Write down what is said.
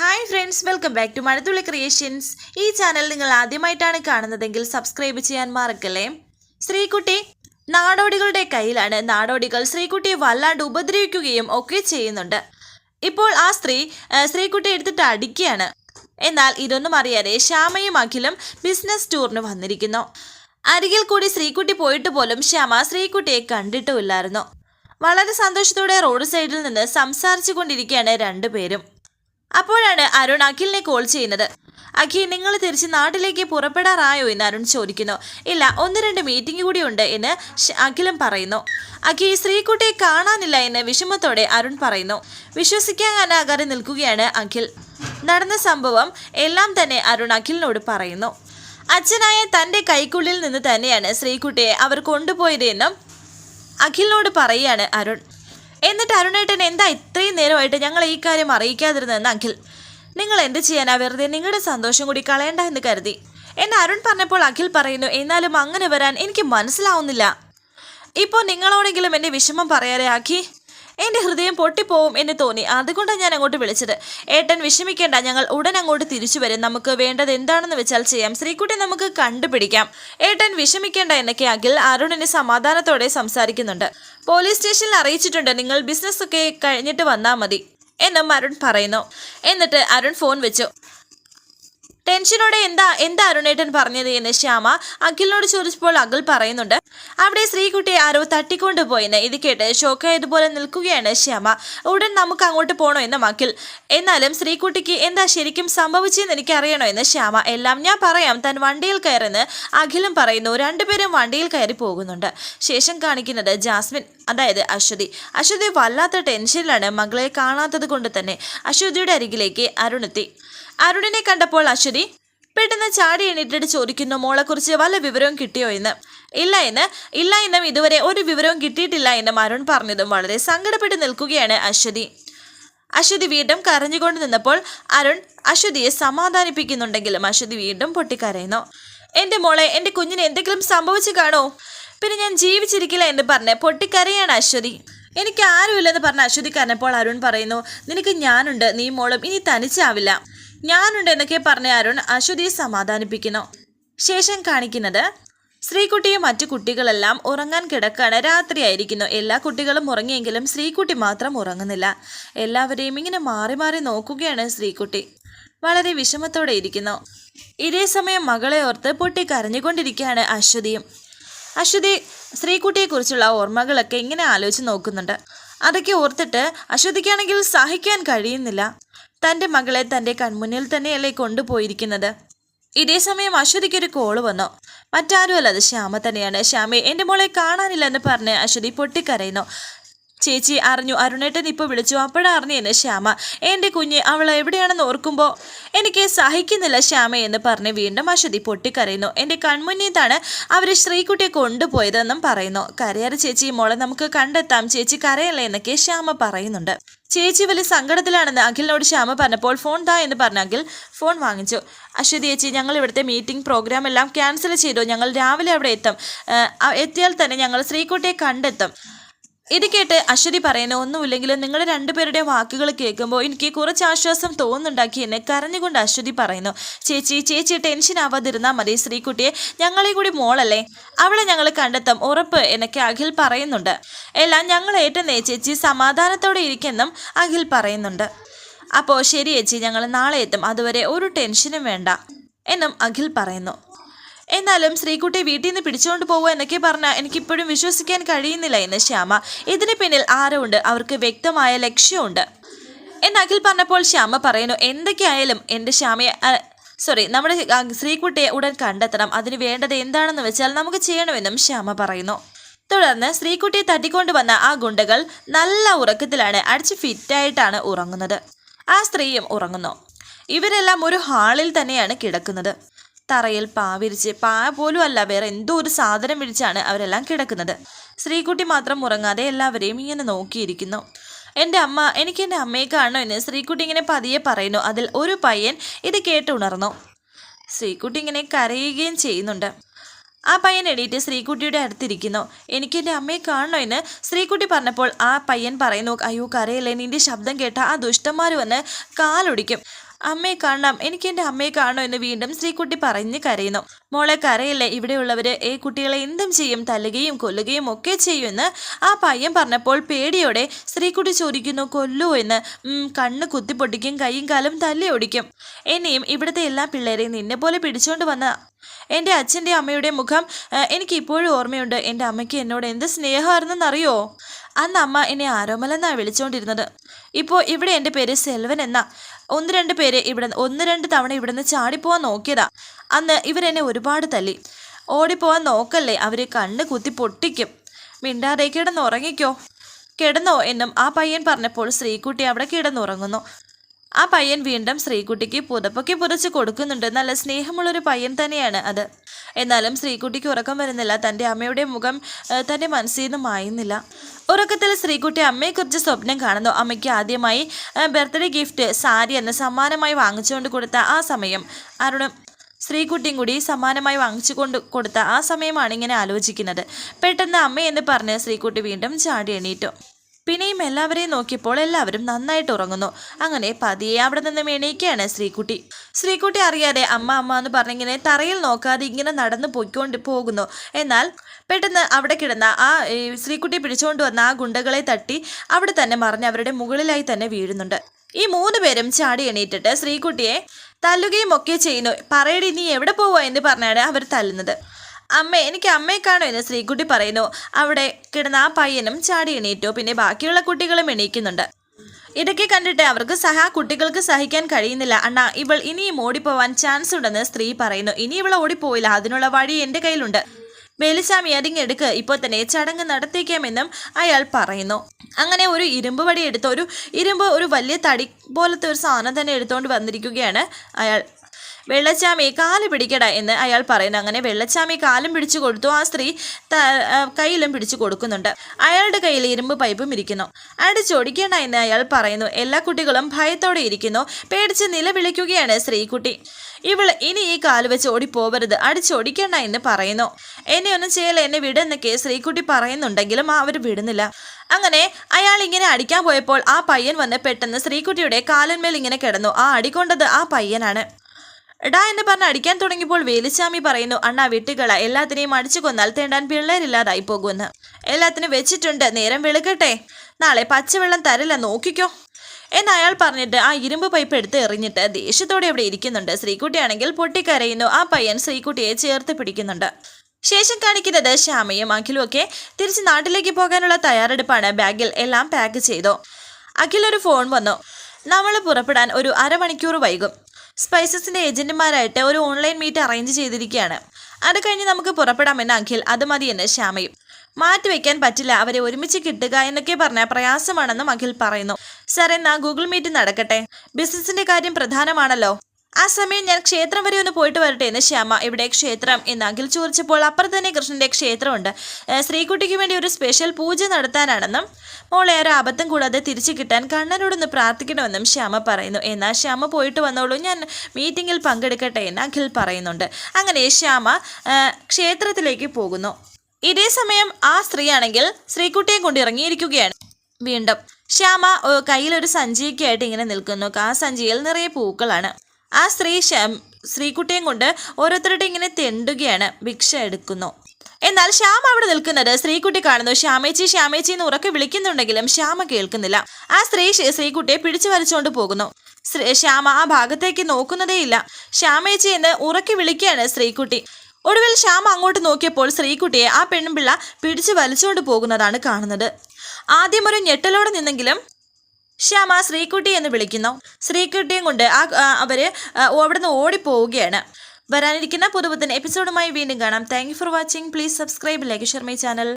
Hi friends welcome back to Mazhathulli creations ഈ channel നിങ്ങൾ ആദ്യമായിട്ടാണ് കാണുന്നതെങ്കിൽ സബ്സ്ക്രൈബ് ചെയ്യാൻ മറക്കല്ലേ? ശ്രീകുട്ടി നാടോടികളുടെ കയ്യിലാണ് നാടോടികൾ ശ്രീകുട്ടിയെ വല്ലാണ്ട് ഉപദ്രവിക്കുകയും ഒക്കെ ചെയ്യുന്നുണ്ട്. ഇപ്പോൾ ആ സ്ത്രീ ശ്രീകുട്ടി എടുത്തിട്ട് അടിക്കുകയാണ്. എന്നാൽ ഇതൊന്നും അറിയാതെ ശ്യാമയും അഖിലും ബിസിനസ് ടൂറിന് വന്നിരിക്കുന്നു. അരികിൽ കൂടി ശ്രീകുട്ടി പോയിട്ട് പോലും ശ്യാമ ശ്രീകുട്ടിയെ കണ്ടിട്ടുമില്ലായിരുന്നു. വളരെ സന്തോഷത്തോടെ റോഡ് സൈഡിൽ നിന്ന് സംസാരിച്ചു കൊണ്ടിരിക്കുകയാണ് രണ്ടുപേരും. അപ്പോഴാണ് അരുൺ അഖിലിനെ കോൾ ചെയ്യുന്നത്. അഖി നിങ്ങൾ തിരിച്ച് നാട്ടിലേക്ക് പുറപ്പെടാറായോ എന്ന് അരുൺ ചോദിക്കുന്നു. ഇല്ല ഒന്ന് രണ്ട് മീറ്റിംഗ് കൂടി ഉണ്ട് എന്ന് അഖിലും പറയുന്നു. അഖി ശ്രീകുട്ടിയെ കാണാനില്ല എന്ന് വിഷമത്തോടെ അരുൺ പറയുന്നു. വിശ്വസിക്കാനാകാതെ നിൽക്കുകയാണ് അഖിൽ. നടന്ന സംഭവം എല്ലാം തന്നെ അരുൺ അഖിലിനോട് പറയുന്നു. അച്ഛനായ തന്റെ കൈക്കുള്ളിൽ നിന്ന് തന്നെയാണ് ശ്രീകുട്ടിയെ അവർ കൊണ്ടുപോയത് എന്നും അഖിലിനോട് പറയുകയാണ് അരുൺ. എന്നിട്ട് അരുണേട്ടൻ എന്താ ഇത്രയും നേരമായിട്ട് ഞങ്ങൾ ഈ കാര്യം അറിയിക്കാതിരുന്നതെന്ന് അഖിൽ നിങ്ങൾ എന്ത് ചെയ്യാനാ വെറുതെ? നിങ്ങളുടെ സന്തോഷം കൂടി കളയണ്ട എന്ന് കരുതി. എന്ന് അരുൺ പറഞ്ഞപ്പോൾ അഖിൽ പറയുന്നു എന്നാലും അങ്ങനെ വരാൻ എനിക്ക് മനസ്സിലാവുന്നില്ല. ഇപ്പോൾ നിങ്ങളോടെങ്കിലും എന്റെ വിഷമം പറയാതെ ആക്കി എന്റെ ഹൃദയം പൊട്ടിപ്പോവും എന്ന് തോന്നി. അതുകൊണ്ടാണ് ഞാൻ അങ്ങോട്ട് വിളിച്ചത്. ഏട്ടൻ വിഷമിക്കേണ്ട ഞങ്ങൾ ഉടൻ അങ്ങോട്ട് തിരിച്ചു വരും. നമുക്ക് വേണ്ടത് എന്താണെന്ന് വെച്ചാൽ ചെയ്യാം. ശ്രീക്കുട്ടി നമുക്ക് കണ്ടുപിടിക്കാം. ഏട്ടൻ വിഷമിക്കേണ്ട എന്നൊക്കെ അഖിൽ അരുണിന് സമാധാനത്തോടെ സംസാരിക്കുന്നുണ്ട്. പോലീസ് സ്റ്റേഷനിൽ അറിയിച്ചിട്ടുണ്ട് നിങ്ങൾ ബിസിനസ് ഒക്കെ കഴിഞ്ഞിട്ട് വന്നാൽ മതി എന്നും അരുൺ പറയുന്നു. എന്നിട്ട് അരുൺ ഫോൺ വെച്ചു. ടെൻഷനോടെ എന്താ എന്താ അരുണേട്ടൻ പറഞ്ഞത് എന്ന് ശ്യാമ അഖിലിനോട് ചോദിച്ചപ്പോൾ അഖിൽ പറയുന്നുണ്ട്. അവിടെ ശ്രീകുട്ടിയെ ആരോ തട്ടിക്കൊണ്ടുപോയെന്ന് ഇത് കേട്ട് ഷോക്കായതുപോലെ നിൽക്കുകയാണ് ശ്യാമ. ഉടൻ നമുക്ക് അങ്ങോട്ട് പോകണോ എന്നും അഖിൽ. എന്നാലും ശ്രീകുട്ടിക്ക് എന്താ ശരിക്കും സംഭവിച്ചെന്ന് എനിക്ക് അറിയണോ എന്ന് ശ്യാമ. എല്ലാം ഞാൻ പറയാം. താൻ വണ്ടിയിൽ കയറുന്ന് അഖിലും പറയുന്നു. രണ്ടുപേരും വണ്ടിയിൽ കയറി പോകുന്നുണ്ട്. ശേഷം കാണിക്കുന്നത് ജാസ്മിൻ അതായത് അശ്വതി. അശ്വതി വല്ലാത്ത ടെൻഷനിലാണ് മകളെ കാണാത്തത് കൊണ്ട് തന്നെ. അശ്വതിയുടെ അരികിലേക്ക് അരുണെത്തി അരുണിനെ കണ്ടപ്പോൾ അശ്വതി പെട്ടെന്ന് ചാടി എണീറ്റിട്ട് ചോദിക്കുന്നു മോളെക്കുറിച്ച് വല്ല വിവരവും കിട്ടിയോ എന്ന്. ഇല്ല എന്ന് ഇല്ല എന്നും ഇതുവരെ ഒരു വിവരവും കിട്ടിയിട്ടില്ല എന്നും അരുൺ പറഞ്ഞതും വളരെ സങ്കടപ്പെട്ട് നിൽക്കുകയാണ് അശ്വതി. അശ്വതി വീണ്ടും കരഞ്ഞുകൊണ്ട് നിന്നപ്പോൾ അരുൺ അശ്വതിയെ സമാധാനിപ്പിക്കുന്നുണ്ടെങ്കിലും അശ്വതി വീണ്ടും പൊട്ടിക്കരയുന്നു. എന്റെ മോളെ എന്റെ കുഞ്ഞിന് എന്തെങ്കിലും സംഭവിച്ചു കാണോ? പിന്നെ ഞാൻ ജീവിച്ചിരിക്കില്ല എന്ന് പറഞ്ഞ് പൊട്ടിക്കരയാണ് അശ്വതി. എനിക്ക് ആരുമില്ലെന്ന് പറഞ്ഞ അശ്വതി കരഞ്ഞപ്പോൾ അരുൺ പറയുന്നു നിനക്ക് ഞാനുണ്ട് നീ മോളും ഇനി തനിച്ചാവില്ല. ഞാനുണ്ട് എന്നൊക്കെ പറഞ്ഞ അരുൺ അശ്വതിയെ സമാധാനിപ്പിക്കുന്നു. ശേഷം കാണിക്കുന്നത് ശ്രീകുട്ടിയും മറ്റു കുട്ടികളെല്ലാം ഉറങ്ങാൻ കിടക്കാണ്. രാത്രിയായിരിക്കുന്നു എല്ലാ കുട്ടികളും ഉറങ്ങിയെങ്കിലും ശ്രീകുട്ടി മാത്രം ഉറങ്ങുന്നില്ല. എല്ലാവരെയും ഇങ്ങനെ മാറി മാറി നോക്കുകയാണ് ശ്രീകുട്ടി. വളരെ വിഷമത്തോടെ ഇരിക്കുന്നു. ഇതേ സമയം മകളെ ഓർത്ത് പൊട്ടി കരഞ്ഞുകൊണ്ടിരിക്കുകയാണ് അശ്വതിയും. അശ്വതി ശ്രീകുട്ടിയെക്കുറിച്ചുള്ള ഓർമ്മകളൊക്കെ ഇങ്ങനെ ആലോചിച്ച് നോക്കുന്നുണ്ട്. അതൊക്കെ ഓർത്തിട്ട് അശ്വതിക്കാണെങ്കിൽ സഹിക്കാൻ കഴിയുന്നില്ല. തന്റെ മകളെ തന്റെ കൺമുന്നിൽ തന്നെയല്ലേ കൊണ്ടുപോയിരിക്കുന്നത്? ഇതേ സമയം അശ്വതിക്ക് ഒരു കോൾ വന്നു. മറ്റാരുമല്ല അത് ശ്യാമ തന്നെയാണ്. ശ്യാമെ എന്റെ മോളെ കാണാനില്ലെന്ന് പറഞ്ഞ് അശ്വതി പൊട്ടിക്കരയുന്നു. ചേച്ചി അറിഞ്ഞു. അരുണേട്ടൻ ഇപ്പോൾ വിളിച്ചു. അപ്പോഴറിഞ്ഞു എന്ന് ശ്യാമ. എന്റെ കുഞ്ഞ് അവൾ എവിടെയാണെന്ന് ഓർക്കുമ്പോൾ എനിക്ക് സഹിക്കുന്നില്ല ശ്യാമ എന്ന് പറഞ്ഞ് വീണ്ടും അശ്വതി പൊട്ടിക്കരയുന്നു. എന്റെ കൺമുന്നീത്താണ് അവർ ശ്രീകുട്ടിയെ കൊണ്ടുപോയതെന്നും പറയുന്നു. കരയാറ് ചേച്ചി മോളെ നമുക്ക് കണ്ടെത്താം. ചേച്ചി കരയല്ലേ എന്നൊക്കെ ശ്യാമ പറയുന്നുണ്ട്. ചേച്ചി വലിയ സങ്കടത്തിലാണെന്ന് അഖിലിനോട് ശ്യാമ പറഞ്ഞപ്പോൾ ഫോൺ താ എന്ന് പറഞ്ഞ അഖിൽ ഫോൺ വാങ്ങിച്ചു. അശ്വതി ചേച്ചി ഞങ്ങൾ ഇവിടുത്തെ മീറ്റിംഗ് പ്രോഗ്രാം എല്ലാം ക്യാൻസൽ ചെയ്തു. ഞങ്ങൾ രാവിലെ അവിടെ എത്തും. എത്തിയാൽ തന്നെ ഞങ്ങൾ ശ്രീകുട്ടിയെ കണ്ടെത്തും. ഇത് കേട്ട് അശ്വതി പറയുന്ന ഒന്നുമില്ലെങ്കിലും നിങ്ങൾ രണ്ടുപേരുടെ വാക്കുകൾ കേൾക്കുമ്പോൾ എനിക്ക് കുറച്ച് ആശ്വാസം തോന്നുന്നുണ്ടാക്കി എന്നെ കരഞ്ഞുകൊണ്ട് അശ്വതി പറയുന്നു. ചേച്ചി ചേച്ചി ടെൻഷൻ ആവാതിരുന്നാൽ മതി ശ്രീകുട്ടിയെ. ഞങ്ങളെ കൂടി മോളല്ലേ? അവളെ ഞങ്ങൾ കണ്ടെത്തും. ഉറപ്പ് എന്നൊക്കെ അഖിൽ പറയുന്നുണ്ട്. എല്ലാം ഞങ്ങൾ ഏറ്റെന്നേ ചേച്ചി. സമാധാനത്തോടെ ഇരിക്കെന്നും അഖിൽ പറയുന്നുണ്ട്. അപ്പോൾ ശരി ചേച്ചി ഞങ്ങൾ നാളെ എത്തും. അതുവരെ ഒരു ടെൻഷനും വേണ്ട എന്നും അഖിൽ പറയുന്നു. എന്നാലും ശ്രീകുട്ടി വീട്ടിൽ നിന്ന് പിടിച്ചുകൊണ്ട് പോകുക എന്നൊക്കെ പറഞ്ഞാൽ എനിക്കിപ്പോഴും വിശ്വസിക്കാൻ കഴിയുന്നില്ല എന്ന് ശ്യാമ. ഇതിന് പിന്നിൽ ആരോ ഉണ്ട് അവർക്ക് വ്യക്തമായ ലക്ഷ്യമുണ്ട്. എന്ന് അഖിൽ പറഞ്ഞപ്പോൾ ശ്യാമ പറയുന്നു എന്തൊക്കെയായാലും എന്റെ ശ്യാമയെ സോറി നമ്മുടെ ശ്രീകുട്ടിയെ ഉടൻ കണ്ടെത്തണം. അതിന് വേണ്ടത് എന്താണെന്ന് വെച്ചാൽ നമുക്ക് ചെയ്യണമെന്നും ശ്യാമ പറയുന്നു. തുടർന്ന് ശ്രീകുട്ടിയെ തട്ടിക്കൊണ്ട് വന്ന ആ ഗുണ്ടകൾ നല്ല ഉറക്കത്തിലാണ് അടിച്ച് ഫിറ്റായിട്ടാണ് ഉറങ്ങുന്നത്. ആ സ്ത്രീയും ഉറങ്ങുന്നു. ഇവരെല്ലാം ഒരു ഹാളിൽ തന്നെയാണ് കിടക്കുന്നത്. തറയിൽ പാ വിരിച്ച് പാ പോലും അല്ല വേറെ എന്തോ ഒരു സാധനം വിരിച്ചാണ് അവരെല്ലാം കിടക്കുന്നത്. ശ്രീകുട്ടി മാത്രം ഉറങ്ങാതെ എല്ലാവരെയും ഇങ്ങനെ നോക്കിയിരിക്കുന്നു. എന്റെ അമ്മ എനിക്ക് എന്റെ അമ്മയെ കാണണോ എന്ന് ശ്രീകുട്ടി ഇങ്ങനെ പതിയെ പറയുന്നു. അതിൽ ഒരു പയ്യൻ ഇത് കേട്ട് ഉണർന്നു. ശ്രീകുട്ടി ഇങ്ങനെ കരയുകയും ചെയ്യുന്നുണ്ട്. ആ പയ്യൻ എണീറ്റ് ശ്രീകുട്ടിയുടെ അടുത്തിരിക്കുന്നു. എനിക്ക് എന്റെ അമ്മയെ കാണണോ എന്ന് ശ്രീകുട്ടി പറഞ്ഞപ്പോൾ ആ പയ്യൻ പറയുന്നു അയ്യോ കരയല്ലേ? നിന്റെ ശബ്ദം കേട്ട ആ ദുഷ്ടന്മാർ വന്ന് കാലൊടിക്കും. അമ്മയെ കാണണം എനിക്ക് എന്റെ അമ്മയെ കാണണം എന്ന് വീണ്ടും ശ്രീകുട്ടി പറഞ്ഞ് കരയുന്നു. മോളെ കരയില്ലേ ഇവിടെയുള്ളവര് ഈ കുട്ടികളെ എന്തും ചെയ്യും തല്ലുകയും കൊല്ലുകയും ഒക്കെ ചെയ്യുമെന്ന് ആ പയ്യൻ പറഞ്ഞപ്പോൾ പേടിയോടെ ശ്രീകുട്ടി ചോദിക്കുന്നു കൊല്ലൂ എന്ന്. "ഉം, കണ്ണ് കുത്തിപ്പൊട്ടിക്കും കൈയും കാലും തല്ലി ഓടിക്കും. എന്നെയും ഇവിടുത്തെ എല്ലാ പിള്ളേരെയും നിന്നെ പോലെ പിടിച്ചുകൊണ്ട് വന്ന എന്റെ അച്ഛന്റെ അമ്മയുടെ മുഖം എനിക്കിപ്പോഴും ഓർമ്മയുണ്ട്. എന്റെ അമ്മയ്ക്ക് എന്നോട് എന്ത് സ്നേഹമായിരുന്നെന്നറിയോ? അന്ന് അമ്മ എന്നെ ആരോമലെന്നാണ് വിളിച്ചുകൊണ്ടിരുന്നത് ഇപ്പോൾ ഇവിടെ എന്റെ പേര് സെൽവൻ എന്നാ. ഒന്ന് രണ്ട് പേര് ഇവിടെ ഒന്ന് രണ്ട് തവണ ഇവിടുന്ന് ചാടിപ്പോവാൻ നോക്കിയതാ. അന്ന് ഇവരെന്നെ ഒരുപാട് തല്ലി. ഓടിപ്പോവാൻ നോക്കല്ലേ അവർ കണ്ണ് കുത്തി പൊട്ടിക്കും. മിണ്ടാതെ കിടന്നുറങ്ങിക്കോ കിടന്നോ എന്നും ആ പയ്യൻ പറഞ്ഞപ്പോൾ ശ്രീകുട്ടി അവിടെ കിടന്നുറങ്ങുന്നു. ആ പയ്യൻ വീണ്ടും ശ്രീകുട്ടിക്ക് പുതപ്പൊക്കെ പുതച്ച് കൊടുക്കുന്നുണ്ട്. നല്ല സ്നേഹമുള്ളൊരു പയ്യൻ തന്നെയാണ് അത്. എന്നാലും ശ്രീകുട്ടിക്ക് ഉറക്കം വരുന്നില്ല. തന്റെ അമ്മയുടെ മുഖം തന്റെ മനസ്സിൽ നിന്ന് മായുന്നില്ല. ഉറക്കത്തിൽ ശ്രീകുട്ടി അമ്മയെക്കുറിച്ച് സ്വപ്നം കാണുന്നു. അമ്മയ്ക്ക് ആദ്യമായി ബർത്ത്ഡേ ഗിഫ്റ്റ് സാരി എന്ന് സമ്മാനമായി വാങ്ങിച്ചുകൊണ്ട് കൊടുത്ത ആ സമയം അരുണും ശ്രീകുട്ടിയും കൂടി സമ്മാനമായി വാങ്ങിച്ചു കൊണ്ട് കൊടുത്ത ആ സമയമാണ് ഇങ്ങനെ ആലോചിക്കുന്നത്. പെട്ടെന്ന് അമ്മയെന്ന് പറഞ്ഞ് ശ്രീകുട്ടി വീണ്ടും ചാടി എണീറ്റു. പിന്നെയും എല്ലാവരെയും നോക്കിയപ്പോൾ എല്ലാവരും നന്നായിട്ട് ഉറങ്ങുന്നു. അങ്ങനെ പതിയെ അവിടെ നിന്ന് എണീക്കുകയാണ് ശ്രീകുട്ടി. ശ്രീകുട്ടി അറിയാതെ അമ്മ അമ്മ എന്ന് പറഞ്ഞിങ്ങനെ തറയിൽ നോക്കാതെ ഇങ്ങനെ നടന്നു പോയിക്കൊണ്ട് പോകുന്നു. എന്നാൽ പെട്ടെന്ന് അവിടെ കിടന്ന ആ ശ്രീകുട്ടി പിടിച്ചുകൊണ്ട് വന്ന ആ ഗുണ്ടകളെ തട്ടി അവിടെ തന്നെ മറിഞ്ഞ് അവരുടെ മുകളിലായി തന്നെ വീഴുന്നുണ്ട്. ഈ മൂന്ന് പേരും ചാടി എണീറ്റിട്ട് ശ്രീകുട്ടിയെ തല്ലുകയും ഒക്കെ ചെയ്യുന്നു. പറയടി നീ എവിടെ പോവുക എന്ന് പറഞ്ഞാണ് അവർ തല്ലുന്നത്. അമ്മ എനിക്ക് അമ്മയെ കാണോ എന്ന് ശ്രീകുട്ടി പറയുന്നു. അവിടെ കിടന്ന ആ പയ്യനും ചാടി എണീറ്റു. പിന്നെ ബാക്കിയുള്ള കുട്ടികളും എണീക്കുന്നുണ്ട്. ഇടയ്ക്ക് കണ്ടിട്ട് അവർക്ക് സഹ കുട്ടികൾക്ക് സഹിക്കാൻ കഴിയുന്നില്ല. അണ്ണ ഇവൾ ഇനിയും ഓടിപ്പോവാൻ ചാൻസ് ഉണ്ടെന്ന് സ്ത്രീ പറയുന്നു. ഇനി ഇവൾ ഓടിപ്പോയില്ല അതിനുള്ള വഴി എന്റെ കയ്യിലുണ്ട്. വേലുസ്വാമി അതിങ്ങെടുക്ക് ഇപ്പോൾ തന്നെ ചടങ്ങ് നടത്തിക്കാമെന്നും അയാൾ പറയുന്നു. അങ്ങനെ ഒരു ഇരുമ്പ് വടി എടുത്ത് ഒരു ഇരുമ്പ് ഒരു വലിയ തടി പോലത്തെ ഒരു സാധനം തന്നെ എടുത്തുകൊണ്ട് വന്നിരിക്കുകയാണ് അയാൾ. വെള്ളച്ചാമി കാൽ പിടിക്കടാ എന്ന് അയാൾ പറയുന്നു. അങ്ങനെ വെള്ളച്ചാമി കാലും പിടിച്ചു കൊടുത്തു. ആ സ്ത്രീ കയ്യിലും പിടിച്ചു കൊടുക്കുന്നുണ്ട്. അയാളുടെ കയ്യിൽ ഇരുമ്പ് പൈപ്പും ഇരിക്കുന്നു. അടിച്ചൊടിക്കണ്ട എന്ന് അയാൾ പറയുന്നു. എല്ലാ കുട്ടികളും ഭയത്തോടെ ഇരിക്കുന്നു. പേടിച്ച് നിലവിളിക്കുകയാണ് ശ്രീകുട്ടി ഇവൾ ഇനി ഈ കാൽ വെച്ച് ഓടിപ്പോവരുത്. അടിച്ചോടിക്കണ്ട എന്ന് പറയുന്നു. എന്നെ ഒന്നും ചെയ്യല എന്നെ വിടെന്നൊക്കെ ശ്രീകുട്ടി പറയുന്നുണ്ടെങ്കിലും അവർ വിടുന്നില്ല. അങ്ങനെ അയാൾ ഇങ്ങനെ അടിക്കാൻ പോയപ്പോൾ ആ പയ്യൻ വന്ന് പെട്ടെന്ന് ശ്രീകുട്ടിയുടെ കാലന്മേൽ ഇങ്ങനെ കിടന്നു. ആ അടിക്കൊണ്ടത് ആ പയ്യനാണ്. എടാ എന്ന് പറഞ്ഞ് അടിക്കാൻ തുടങ്ങിയപ്പോൾ വേലുസ്വാമി പറയുന്നു അണ്ണാ വിട്ടുകള. എല്ലാത്തിനെയും അടിച്ചു കൊന്നാൽ തേണ്ടാൻ പിള്ളേരില്ലാതായി പോകുമെന്ന്. എല്ലാത്തിനും വെച്ചിട്ടുണ്ട്. നേരം വെളുക്കട്ടെ. നാളെ പച്ചവെള്ളം തരില്ല നോക്കിക്കോ. എന്ന് അയാൾ പറഞ്ഞിട്ട് ആ ഇരുമ്പ് പൈപ്പ് എടുത്ത് എറിഞ്ഞിട്ട് ദേഷ്യത്തോടെ അവിടെ ഇരിക്കുന്നുണ്ട്. ശ്രീകുട്ടിയാണെങ്കിൽ പൊട്ടിക്കരയുന്നു. ആ പയ്യൻ ശ്രീകുട്ടിയെ ചേർത്ത് പിടിക്കുന്നുണ്ട്. ശേഷം കാണിക്കുന്നത് ശ്യാമയും അഖിലും ഒക്കെ തിരിച്ച് നാട്ടിലേക്ക് പോകാനുള്ള തയ്യാറെടുപ്പാണ്. ബാഗിൽ എല്ലാം പാക്ക് ചെയ്തു. അഖിൽ ഒരു ഫോൺ വന്നു. നമ്മൾ പുറപ്പെടാൻ ഒരു അരമണിക്കൂർ വൈകും. സ്പൈസസിന്റെ ഏജന്റുമാരായിട്ട് ഒരു ഓൺലൈൻ മീറ്റ് അറേഞ്ച് ചെയ്തിരിക്കുകയാണ്. അത് കഴിഞ്ഞ് നമുക്ക് പുറപ്പെടാമെന്ന് അഖിൽ അത് മതിയെന്ന് ശ്യാമയും. മാറ്റിവെക്കാൻ പറ്റില്ല അവരെ ഒരുമിച്ച് കിട്ടുക എന്നൊക്കെ പറഞ്ഞ പ്രയാസമാണെന്നും അഖിൽ പറയുന്നു. സാർ എന്നാ ഗൂഗിൾ മീറ്റ് നടക്കട്ടെ? ബിസിനസിന്റെ കാര്യം പ്രധാനമാണല്ലോ. ആ സമയം ഞാൻ ക്ഷേത്രം വരെ ഒന്ന് പോയിട്ട് വരട്ടെ എന്ന് ശ്യാമ ഇവിടെ ക്ഷേത്രം എന്ന് അഖിൽ ചോദിച്ചപ്പോൾ അപ്പുറത്ത് തന്നെ കൃഷ്ണന്റെ ക്ഷേത്രമുണ്ട്. ശ്രീകുട്ടിക്ക് വേണ്ടി ഒരു സ്പെഷ്യൽ പൂജ നടത്താനാണെന്നും മോളെ ഒരു അബദ്ധം കൂടാതെ തിരിച്ചു കിട്ടാൻ കണ്ണനോടൊന്ന് പ്രാർത്ഥിക്കണമെന്നും ശ്യാമ പറയുന്നു. എന്നാൽ ശ്യാമ പോയിട്ട് വന്നോളൂ. ഞാൻ മീറ്റിങ്ങിൽ പങ്കെടുക്കട്ടെ എന്ന് അഖിൽ പറയുന്നുണ്ട്. അങ്ങനെ ശ്യാമ ക്ഷേത്രത്തിലേക്ക് പോകുന്നു. ഇതേ സമയം ആ സ്ത്രീയാണെങ്കിൽ ശ്രീകുട്ടിയെ കൊണ്ട് ഇറങ്ങിയിരിക്കുകയാണ് വീണ്ടും ശ്യാമ കയ്യിലൊരു സഞ്ചിയൊക്കെ ആയിട്ട് ഇങ്ങനെ നിൽക്കുന്നു. ആ സഞ്ചിയിൽ നിറയെ പൂക്കളാണ്. ആ സ്ത്രീ ശ്യാം കൊണ്ട് ഓരോരുത്തരുടെ ഇങ്ങനെ തെണ്ടുകയാണ് ഭിക്ഷ എടുക്കുന്നു. എന്നാൽ ശ്യാമ അവിടെ നിൽക്കുന്നത് ശ്രീകുട്ടി കാണുന്നു. ശ്യാമേച്ചി ശ്യാമേച്ചി എന്ന് ഉറക്കെ വിളിക്കുന്നുണ്ടെങ്കിലും ശ്യാമ കേൾക്കുന്നില്ല. ആ സ്ത്രീ സ്ത്രീകുട്ടിയെ പിടിച്ചു വലിച്ചുകൊണ്ട് പോകുന്നു. ശ്യാമ ആ ഭാഗത്തേക്ക് നോക്കുന്നതേയില്ല. ശ്യാമേച്ചി എന്ന് ഉറക്കെ വിളിക്കുകയാണ് ശ്രീകുട്ടി ഒടുവിൽ ശ്യാമ അങ്ങോട്ട് നോക്കിയപ്പോൾ ശ്രീകുട്ടിയെ ആ പെൺപിള്ള പിടിച്ചു വലിച്ചുകൊണ്ട് പോകുന്നതാണ് കാണുന്നത്. ആദ്യം ഒരു ഞെട്ടലോടെ നിന്നെങ്കിലും ശ്യാമ ശ്രീക്കുട്ടി എന്ന് വിളിക്കുന്നു. ശ്രീകുട്ടിയും കൊണ്ട് ആ അവർ അവർ നിന്ന് ഓടിപ്പോവുകയാണ്. വരാനിരിക്കുന്ന പുതുപുത്തൻ എപ്പിസോഡുമായി വീണ്ടും കാണാം. Thank for watching please subscribe like share my channel